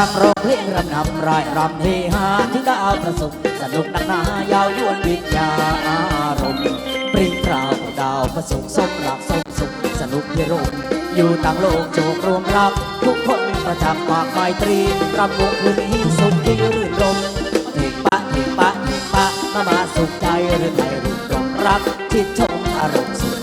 รำร้องเพลงรำนำรายรำเฮฮาที่ดาวประสุขสนุกนักหนายาวยวนวิญญาอารมณ์ปริงกราวดาวประสุขสมรักสมสุขสนุกพิรมอยู่ต่างโลกโจกรวมรักทุกคนประจักษ์ปากไมตรีรำวงคืนนี้สุขที่รื่นรมเิงปะเิงปะเิงปะมามาสุขใจหรือไทยรื่นรมรักที่ชมอารมณ์สุด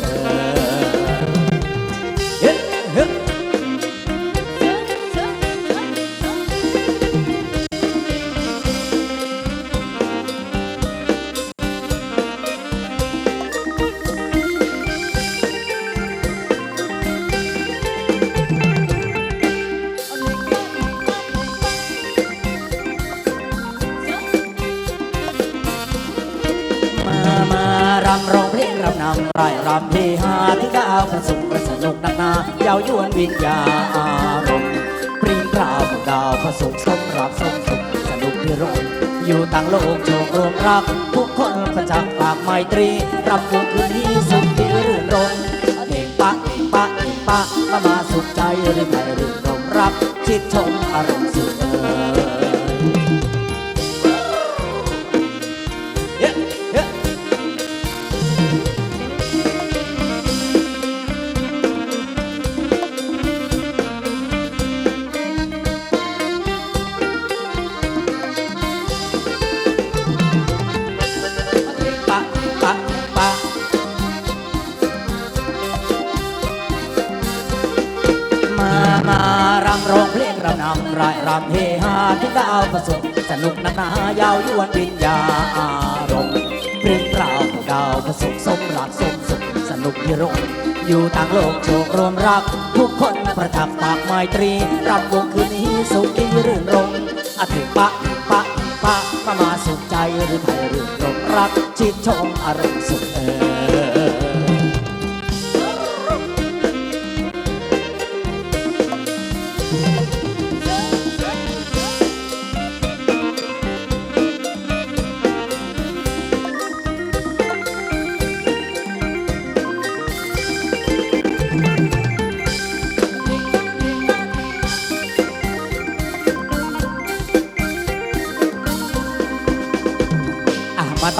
ำร้องเพลงรำนำรายรำเฮฮาที่ดาวประสุขประสนุกนักหนาเยาวยวนวิญญาอารมณ์ปริงกล่าวของดาวประสุขสมรับสมสุขสนุกพิรมอยู่ต่างโลกโชครวมรัก ทุกคนประจักษ์ปากไมตรีรำวงคืนนี้สุขที่รื่นรมเองปะเองปะเองปะมามาสุขใจหรือไทยรื่นรมรับชิดชมอารมณ์สุดเอ่ยำรายรำเฮฮาที่ดาวประสบสนุกนักหนายาวยวนวิญญาอารมณ์เพลงกล่าวของดาวประสบสมรักสมสุขสนุกพิรมอยู่ต่างโลกโชครวมรัก ทุกคนประทับปากไมตรีรำวงคืนนี้สุขีรื่นรมอะถึงปะปะปะมามาสุขใจหรือไทยรื่นรมรักชิดชมอารมณ์สุขเออ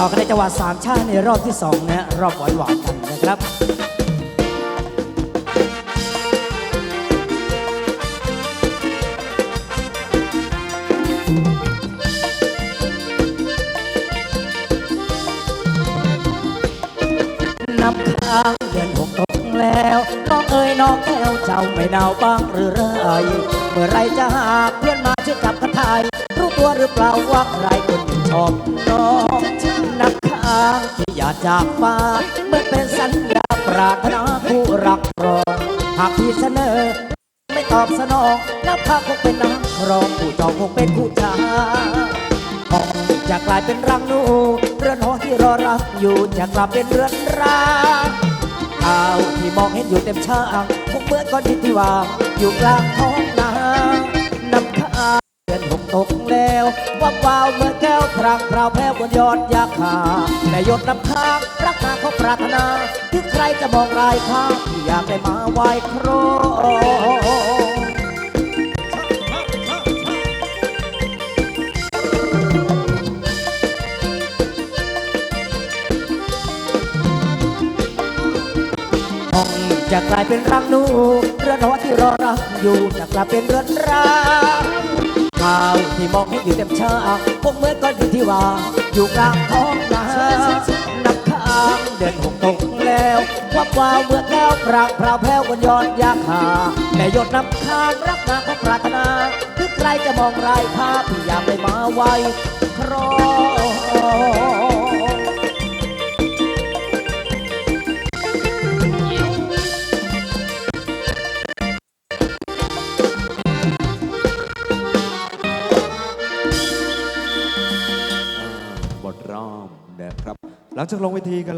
ต่อกันในจังหวะสามชาติในรอบที่สองนะรอบหวานหวานกันนะครับนับค้างเดือนหกตกแล้วน้องเอ๋ยน้องแก้วเจ้าไม่หนาวบ้างหรือไรเมื่อไรจะหาเพื่อนมาช่วยจับกระทายรู้ตัวหรือเปล่าว่าใครคนหนึ่งชอบ นองนับค้างที่อยากจากฟ้าเมื่อเป็นสัญญาปรารถนาผู้รักรองหากพี่เสนอ ไม่ตอบสนองนับค้าคงเป็นนักรองผู้จองคงเป็นผู้ชายห้องจะกลายเป็นรังนูเรือนหอที่รอรักอยู่จะกลับเป็นเรือนร้างข่าวที่มองเห็นอยู่เต็มช่างคงเหมือนก้อนดินที่วางอยู่กลางท้องนา เหมื่อนแก้วพรางพราแพ้บนยอดยาคาแต่ยดน้ำค้างรักนาเขาปรารถนาถึงใครจะมองรายข้าที่อยากได้มาไหว้ครองห้องจะกลายเป็นรังนูเรือนหอที่รอรักอยู่จะกลายเป็นเรือนร้าง ข่าวที่มองให้อยู่เต็มชาคงเหมือนก้อนดินที่ว่า อยู่กลางท้องนานับข้างเดือนหกตกแล้ววับวาวเมื่อแก้วพรางพราวแผ้วบนยอดยาคาแม่หยดน้ำค้างรักนางของปรารถนา ถึงใครจะมองรายภาพที่อยากได้มาไวครอง จากลงเวทีกันแล้ว